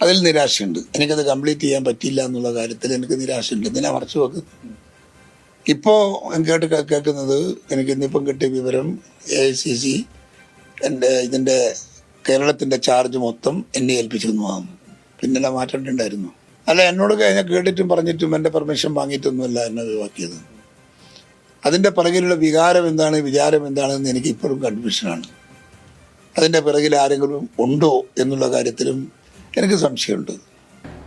അതിൽ നിരാശയുണ്ട്. എനിക്കത് കംപ്ലീറ്റ് ചെയ്യാൻ പറ്റില്ല എന്നുള്ള കാര്യത്തിൽ എനിക്ക് നിരാശയുണ്ട്. എന്തിനാ മറച്ചു വെക്ക്? ഇപ്പോൾ കേട്ട് കേൾക്കുന്നത് എനിക്ക് ഇന്നിപ്പം കിട്ടിയ വിവരം എ ഐ സി സി എന്റെ ഇതിന്റെ കേരളത്തിന്റെ ചാർജ് മൊത്തം എന്നെ ഏൽപ്പിച്ചിരുന്നതാണ് പിന്നെ മാറ്റേണ്ടിണ്ടായിരുന്നു അല്ല എന്നോട് കഴിഞ്ഞ കേട്ടിട്ടും പറഞ്ഞിട്ടും എന്റെ പെർമിഷൻ വാങ്ങിയിട്ടൊന്നുമല്ല എന്നെ ഒഴിവാക്കിയത്. അതിന്റെ പിറകിലുള്ള വികാരം എന്താണ് വിചാരം എന്താണെന്ന് എനിക്ക് ഇപ്പോഴും കൺഫ്യൂഷനാണ് അതിന്റെ പിറകിൽ ആരെങ്കിലും ഉണ്ടോ എന്നുള്ള കാര്യത്തിലും എനിക്ക് സംശയമുണ്ട്.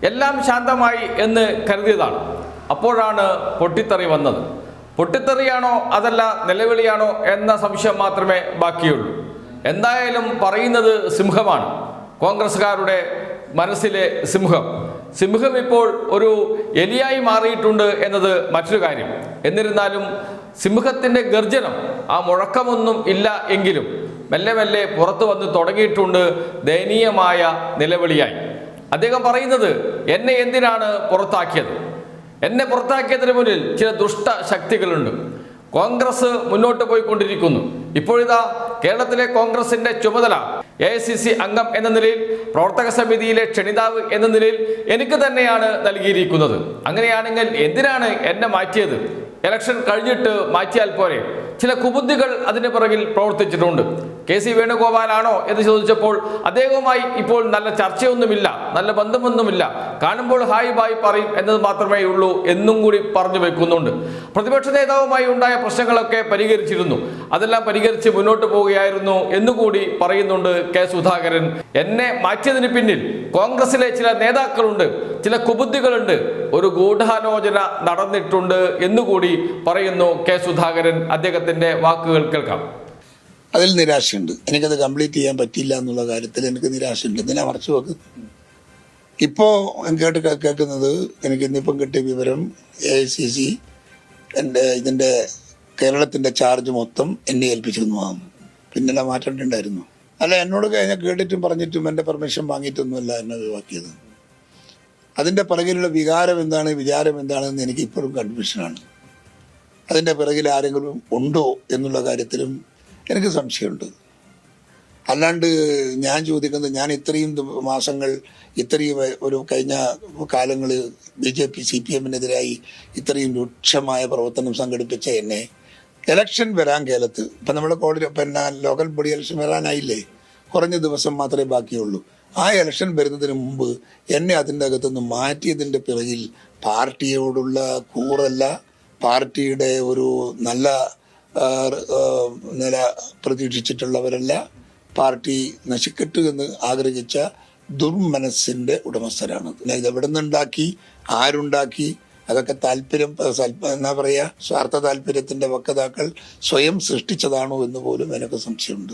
എല്ലാം ശാന്തമായി എന്ന് കരുതിയതാണ്. അപ്പോഴാണ് പൊട്ടിത്തെറി വന്നത്. പൊട്ടിത്തെറിയാണോ അതല്ല നിലവിളിയാണോ എന്ന സംശയം മാത്രമേ ബാക്കിയുള്ളൂ. എന്തായാലും പറയുന്നത് സിംഹമാണ്. കോൺഗ്രസ്സുകാരുടെ മനസ്സിലെ സിംഹം. സിംഹം ഇപ്പോൾ ഒരു എലിയായി മാറിയിട്ടുണ്ട് എന്നത് മറ്റൊരു കാര്യം. എന്നിരുന്നാലും സിംഹത്തിന്റെ ഗർജനം ആ മുഴക്കമൊന്നും ഇല്ല എങ്കിലും മെല്ലെ മെല്ലെ പുറത്തു വന്ന് തുടങ്ങിയിട്ടുണ്ട് ദയനീയമായ നിലവിളിയായി. അദ്ദേഹം പറയുന്നത് എന്നെ എന്തിനാണ് പുറത്താക്കിയത്? എന്നെ പുറത്താക്കിയതിന് മുന്നിൽ ചില ദുഷ്ട ശക്തികളുണ്ട്. കോൺഗ്രസ് മുന്നോട്ട് പോയിക്കൊണ്ടിരിക്കുന്നു. ഇപ്പോഴിതാ കേരളത്തിലെ കോൺഗ്രസിന്റെ ചുമതല എ ഐ സി സി അംഗം എന്ന നിലയിൽ പ്രവർത്തക സമിതിയിലെ ക്ഷണിതാവ് എന്ന നിലയിൽ എനിക്ക് തന്നെയാണ് നൽകിയിരിക്കുന്നത്. അങ്ങനെയാണെങ്കിൽ എന്തിനാണ് എന്നെ മാറ്റിയത്? ഇലക്ഷൻ കഴിഞ്ഞിട്ട് മാറ്റിയാൽ പോരെ. ചില കുബുദ്ധികൾ അതിന് പിറകിൽ പ്രവർത്തിച്ചിട്ടുണ്ട്. കെ സി വേണുഗോപാലാണോ എന്ന് ചോദിച്ചപ്പോൾ അദ്ദേഹവുമായി ഇപ്പോൾ നല്ല ചർച്ചയൊന്നുമില്ല നല്ല ബന്ധമൊന്നുമില്ല. കാണുമ്പോൾ ഹായ് ബായ് പറയും എന്നത് മാത്രമേ ഉള്ളൂ എന്നും കൂടി പറഞ്ഞു വെക്കുന്നുണ്ട്. പ്രതിപക്ഷ നേതാവുമായി ഉണ്ടായ പ്രശ്നങ്ങളൊക്കെ പരിഹരിച്ചിരുന്നു. അതെല്ലാം പരിഹരിച്ച് മുന്നോട്ട് പോവുകയായിരുന്നു എന്നുകൂടി പറയുന്നുണ്ട് കെ സുധാകരൻ. എന്നെ മാറ്റിയതിന് പിന്നിൽ കോൺഗ്രസിലെ ചില നേതാക്കളുണ്ട് ചില കുബുദ്ധികളുണ്ട്. ഒരു ഗൂഢാലോചന നടന്നിട്ടുണ്ട് എന്നുകൂടി പറയുന്നു കെ സുധാകരൻ. അദ്ദേഹത്തിന്റെ വാക്കുകൾ കേൾക്കാം. അതിൽ നിരാശയുണ്ട്. എനിക്കത് കംപ്ലീറ്റ് ചെയ്യാൻ പറ്റില്ല എന്നുള്ള കാര്യത്തിൽ എനിക്ക് നിരാശയുണ്ട്. എന്തിനാ മറച്ചു വെക്ക്? ഇപ്പോൾ കേട്ട് കേൾക്കുന്നത് എനിക്ക് ഇന്നിപ്പം കിട്ടിയ വിവരം എ ഐ സി സി എന്റെ ഇതിന്റെ കേരളത്തിന്റെ ചാർജ് മൊത്തം എന്നെ ഏൽപ്പിച്ചിരുന്നതാണ് പിന്നെ മാറ്റേണ്ടിണ്ടായിരുന്നു അല്ല എന്നോട് കഴിഞ്ഞ കേട്ടിട്ടും പറഞ്ഞിട്ടും എന്റെ പെർമിഷൻ വാങ്ങിയിട്ടൊന്നുമല്ല എന്നെ ഒഴിവാക്കിയത്. അതിന്റെ പിറകിലുള്ള വികാരം എന്താണ് വിചാരം എന്താണെന്ന് എനിക്ക് ഇപ്പോഴും കൺഫ്യൂഷനാണ് അതിന്റെ പിറകിൽ ആരെങ്കിലും ഉണ്ടോ എന്നുള്ള കാര്യത്തിലും എനിക്ക് സംശയമുണ്ട്. അല്ലാണ്ട് ഞാൻ ചോദിക്കുന്നത് ഞാൻ ഇത്രയും മാസങ്ങൾ ഇത്രയും ഒരു കഴിഞ്ഞ കാലങ്ങളിൽ B J P C P എമ്മിനെതിരായി ഇത്രയും രൂക്ഷമായ പ്രവർത്തനം സംഘടിപ്പിച്ച എന്നെ ഇലക്ഷൻ വരാൻ കേരളത്ത് ഇപ്പം നമ്മുടെ കോളേജ് പിന്നെ ലോക്കൽ ബോഡി ഇലക്ഷൻ വരാനായില്ലേ? കുറഞ്ഞ ദിവസം മാത്രമേ ബാക്കിയുള്ളൂ. ആ ഇലക്ഷൻ വരുന്നതിന് മുമ്പ് എന്നെ അതിന്റെ അകത്തുനിന്ന് മാറ്റിയതിന്റെ പിറകിൽ പാർട്ടിയോടുള്ള കൂറല്ല പാർട്ടിയുടെ ഒരു നല്ല നില പ്രതീക്ഷിച്ചിട്ടുള്ളവരല്ല. പാർട്ടി നശിക്കട്ടു എന്ന് ആഗ്രഹിച്ച ദുർമനസ്സിന്റെ ഉടമസ്ഥരാണ്. ഇത് എവിടെ നിന്നുണ്ടാക്കി ആരുണ്ടാക്കി? അതൊക്കെ താല്പര്യം എന്നാ പറയുക സ്വാർത്ഥ താല്പര്യത്തിന്റെ വക്താക്കൾ സ്വയം സൃഷ്ടിച്ചതാണോ എന്ന് പോലും എനിക്ക് സംശയമുണ്ട്.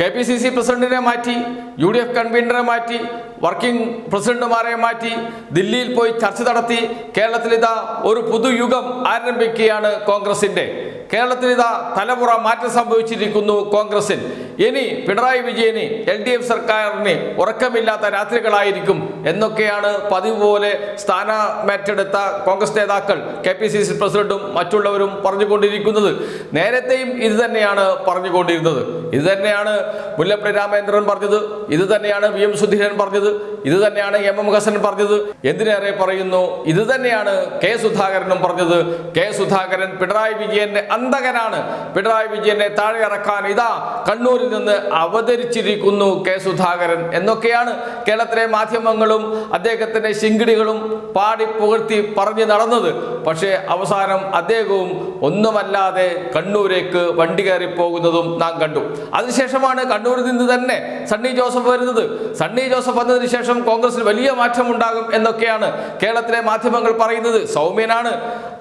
കെ പി സി സി പ്രസിഡന്റിനെ മാറ്റി യു ഡി എഫ് കൺവീനറെ മാറ്റി വർക്കിംഗ് പ്രസിഡന്റുമാരെ മാറ്റി ദില്ലിയിൽ പോയി ചർച്ച നടത്തി കേരളത്തിൽ ഇതാ ഒരു പുതുയുഗം ആരംഭിക്കുകയാണ് കോൺഗ്രസിന്റെ. കേരളത്തിൽ ഇതാ തലമുറ മാറ്റം സംഭവിച്ചിരിക്കുന്നു കോൺഗ്രസിൽ. ഇനി പിണറായി വിജയന് എൽ ഡി എഫ് സർക്കാരിന് ഉറക്കമില്ലാത്ത രാത്രികളായിരിക്കും എന്നൊക്കെയാണ് പതിവ് പോലെ സ്ഥാനമേറ്റെടുത്ത കോൺഗ്രസ് നേതാക്കൾ കെ പി സി സി പ്രസിഡന്റും മറ്റുള്ളവരും പറഞ്ഞുകൊണ്ടിരിക്കുന്നത്. നേരത്തെയും ഇത് തന്നെയാണ് പറഞ്ഞുകൊണ്ടിരുന്നത്. ഇത് തന്നെയാണ് മുല്ലപ്പള്ളി രാമേന്ദ്രൻ പറഞ്ഞത്. ഇത് തന്നെയാണ് വി എം സുധീരൻ പറഞ്ഞത്. ഇത് തന്നെയാണ് എം എം ഹസൻ പറഞ്ഞത്. എന്തിനേറെ പറയുന്നു? ഇത് തന്നെയാണ് കെ സുധാകരനും പറഞ്ഞത്. കെ സുധാകരൻ പിണറായി വിജയന്റെ അന്തകനാണ് പിണറായി വിജയനെ താഴെ ഇറക്കാൻ ഇതാ കണ്ണൂരിൽ നിന്ന് അവതരിച്ചിരിക്കുന്നു കെ സുധാകരൻ എന്നൊക്കെയാണ് കേരളത്തിലെ മാധ്യമങ്ങളും അദ്ദേഹത്തിന്റെ ശിങ്കിടികളും പാടി പുകഴ്ത്തി പറഞ്ഞു നടന്നത്. പക്ഷേ അവസാനം അദ്ദേഹവും ഒന്നുമല്ലാതെ കണ്ണൂരേക്ക് വണ്ടി കയറി പോകുന്നതും നാം കണ്ടു. അതിനുശേഷമാണ് കണ്ണൂരിൽ നിന്ന് തന്നെ സണ്ണി ജോസഫ് വരുന്നത്. സണ്ണി ജോസഫ് വന്നതിന് ശേഷം കോൺഗ്രസിൽ വലിയ മാറ്റം ഉണ്ടാകും എന്നൊക്കെയാണ് കേരളത്തിലെ മാധ്യമങ്ങൾ പറയുന്നത്. സൗമ്യനാണ്.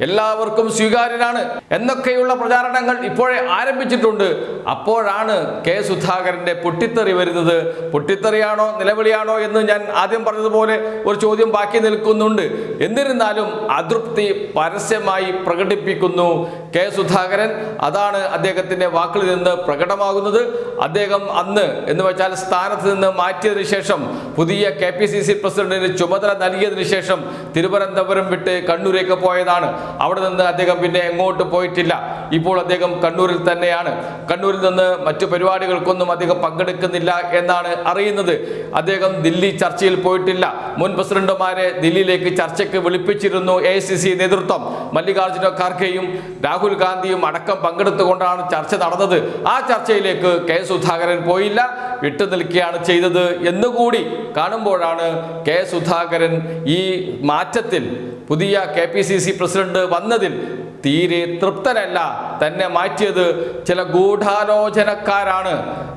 എല്ലാവർക്കും സ്വീകാര്യനാണ് എന്നൊക്കെയുള്ള പ്രചാരണങ്ങൾ ഇപ്പോഴേ ആരംഭിച്ചിട്ടുണ്ട്. അപ്പോഴാണ് കെ സുധാകരന്റെ പൊട്ടിത്തെറി വരുന്നത്. പൊട്ടിത്തെറിയാണോ നിലവിളിയാണോ എന്ന് ഞാൻ ആദ്യം പറഞ്ഞതുപോലെ ഒരു ചോദ്യം ബാക്കി നിൽക്കുന്നുണ്ട്. എന്നിരുന്നാലും അതൃപ്തി പരസ്യമായി പ്രകടിപ്പിക്കുന്നു കെ സുധാകരൻ. അതാണ് അദ്ദേഹത്തിന്റെ വാക്കിൽ നിന്ന് പ്രകടമാകുന്നത്. അദ്ദേഹം അന്ന് എന്ന് വെച്ചാൽ സ്ഥാനത്ത് നിന്ന് മാറ്റിയതിനു ശേഷം പുതിയ കെ പി സി സി പ്രസിഡന്റിന് ചുമതല നൽകിയതിനു ശേഷം തിരുവനന്തപുരം വിട്ട് കണ്ണൂരേക്ക് പോയതാണ്. അവിടെ നിന്ന് അദ്ദേഹം പിന്നെ എങ്ങോട്ട് പോയിട്ടില്ല. ഇപ്പോൾ അദ്ദേഹം കണ്ണൂരിൽ തന്നെയാണ്. കണ്ണൂരിൽ നിന്ന് മറ്റു പരിപാടികൾക്കൊന്നും അദ്ദേഹം പങ്കെടുക്കുന്നില്ല എന്നാണ് അറിയുന്നത്. അദ്ദേഹം ദില്ലി ചർച്ചയിൽ പോയിട്ടില്ല. മുൻ പ്രസിഡന്റുമാരെ ദില്ലിയിലേക്ക് ചർച്ചയ്ക്ക് വിളിപ്പിച്ചിരുന്നു എ നേതൃത്വം. മല്ലികാർജുന ഖാർഗെയും രാഹുൽ ഗാന്ധിയും അടക്കം പങ്കെടുത്തുകൊണ്ടാണ് ചർച്ച നടന്നത്. ആ ചർച്ചയിലേക്ക് കെ സുധാകരൻ പോയില്ല. വിട്ടുനിൽക്കുകയാണ് ചെയ്തത് എന്നുകൂടി കാണുമ്പോഴാണ് കെ സുധാകരൻ ഈ മാറ്റത്തിൽ പുതിയ K P C C president വന്നതിൽ തീരെ തൃപ്തനല്ല. തന്നെ മാറ്റിയത് ചില ഗൂഢാലോചനക്കാരാണ്.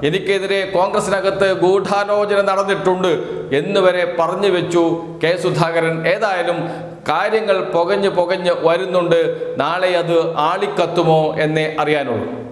എനിക്കെതിരെ കോൺഗ്രസിനകത്ത് ഗൂഢാലോചന നടന്നിട്ടുണ്ട് എന്നുവരെ പറഞ്ഞു വെച്ചു കെ സുധാകരൻ. ഏതായാലും കാര്യങ്ങൾ പുകഞ്ഞ് പുകഞ്ഞ് വരുന്നുണ്ട്. നാളെ അത് ആളിക്കത്തുമോ എന്നേ അറിയാനുള്ളൂ.